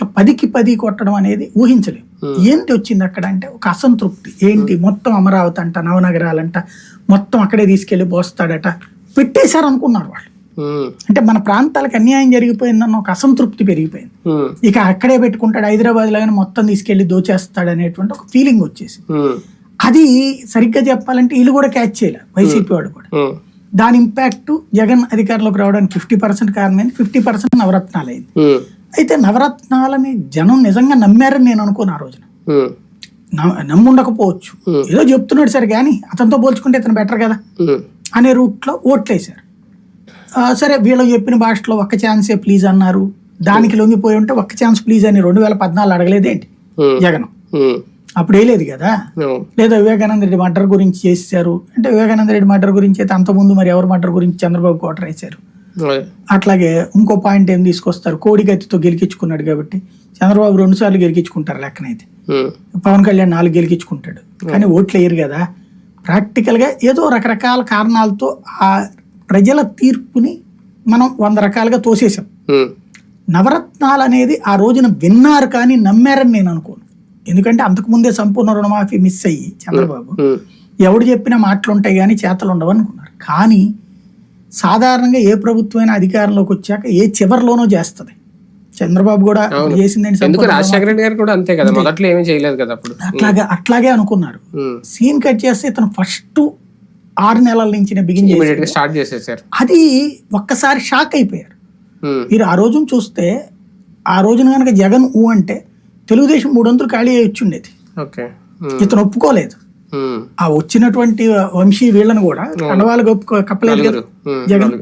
చోట్ల పదికి పది కొట్టడం అనేది ఊహించలేము ఏంటి వచ్చింది అక్కడ అంటే ఒక అసంతృప్తి. ఏంటి? మొత్తం అమరావతి అంట నవనగరాలంట మొత్తం అక్కడే తీసుకెళ్ళి పోస్తాడట పెట్టేశారు అనుకున్నారు వాళ్ళు అంటే మన ప్రాంతాలకు అన్యాయం జరిగిపోయిందన్న ఒక అసంతృప్తి పెరిగిపోయింది. ఇక అక్కడే పెట్టుకుంటాడు హైదరాబాద్ లాగానే మొత్తం తీసుకెళ్ళి దోచేస్తాడు అనేటువంటి ఒక ఫీలింగ్ వచ్చేసి అది సరిగ్గా చెప్పాలంటే వీళ్ళు కూడా క్యాచ్ చేయలే వైసీపీ వాడు కూడా. దాని ఇంపాక్ట్ జగన్ అధికారంలోకి రావడానికి ఫిఫ్టీ పర్సెంట్ కారణమైంది ఫిఫ్టీ పర్సెంట్ నవరత్నాలు అయింది అయితే నవరత్నాలని జనం నిజంగా నమ్మారని నేను అనుకోను ఆ రోజున. నమ్ముండకపోవచ్చు. ఏదో చెప్తున్నాడు సరే కానీ అతనితో పోల్చుకుంటే ఇతను బెటర్ కదా అనే రూట్లో ఓట్లేశారు. సరే వీళ్ళు చెప్పిన భాషలో ఒక్క ఛాన్సే ప్లీజ్ అన్నారు. దానికి లొంగిపోయి ఉంటే ఒక్క ఛాన్స్ ప్లీజ్ అని రెండు వేల పద్నాలుగు అడగలేదేంటి? జగన్. అప్పుడు వేయలేదు కదా? లేదా వివేకానంద రెడ్డి మర్డర్ గురించి చేశారు. అంటే వివేకానంద రెడ్డి మర్డర్ గురించి అయితే అంతకుముందు మరి ఎవరు మర్డర్ గురించి చంద్రబాబు కోటర్ వేశారు అదే. అట్లాగే ఇంకో పాయింట్ ఏం తీసుకొస్తారు? కోడి కత్తితో గెలికించుకున్నాడు కాబట్టి చంద్రబాబు రెండు సార్లు గెలికించుకుంటారు లెక్కనైతే. ఉమ్, పవన్ కళ్యాణ్ నాలుగు గెలికించుకుంటాడు కానీ ఓట్లు వేయరు కదా. ప్రాక్టికల్గా ఏదో రకరకాల కారణాలతో ఆ ప్రజల తీర్పుని మనం వంద రకాలుగా తోసేసాం ఉమ్, నవరత్నాలు అనేది ఆ రోజున విన్నారు కానీ నమ్మారని నేను అనుకోను. ఎందుకంటే అంతకుముందే సంపూర్ణ రుణమాఫీ మిస్ అయ్యి చంద్రబాబు. ఎవడు చెప్పిన మాటలు ఉంటాయి కానీ చేతలు ఉండవు అనుకున్నారు. కానీ సాధారణంగా ఏ ప్రభుత్వమైనా అధికారంలోకి వచ్చాక ఏ చివరిలోనో చేస్తుంది. చంద్రబాబు కూడా చేసిందండి రాజశేఖర రెడ్డి గారు కూడా అంతే కదా మొదట్లో ఏమీ చేయలేదు కదా అప్పుడు. అట్లాగే అట్లాగే అనుకున్నారు. సీన్ కట్ చేస్తే ఇతను ఫస్ట్ ఆరు నెలల నుంచి బిగిన్ స్టార్ట్ చేసేసారు అది ఒక్కసారి షాక్ అయిపోయారు. మీరు ఆ రోజున చూస్తే ఆ రోజున కనుక జగన్ ఊ అంటే తెలుగుదేశం మూడొంతులు ఖాళీ అయ్యి ఉండేది. ఇతను ఒప్పుకోలేదు. ఆ వచ్చినటువంటి వంశీ వీళ్ళని కూడా కండవాళ్ళు కప్పలేదు కదా? జగన్?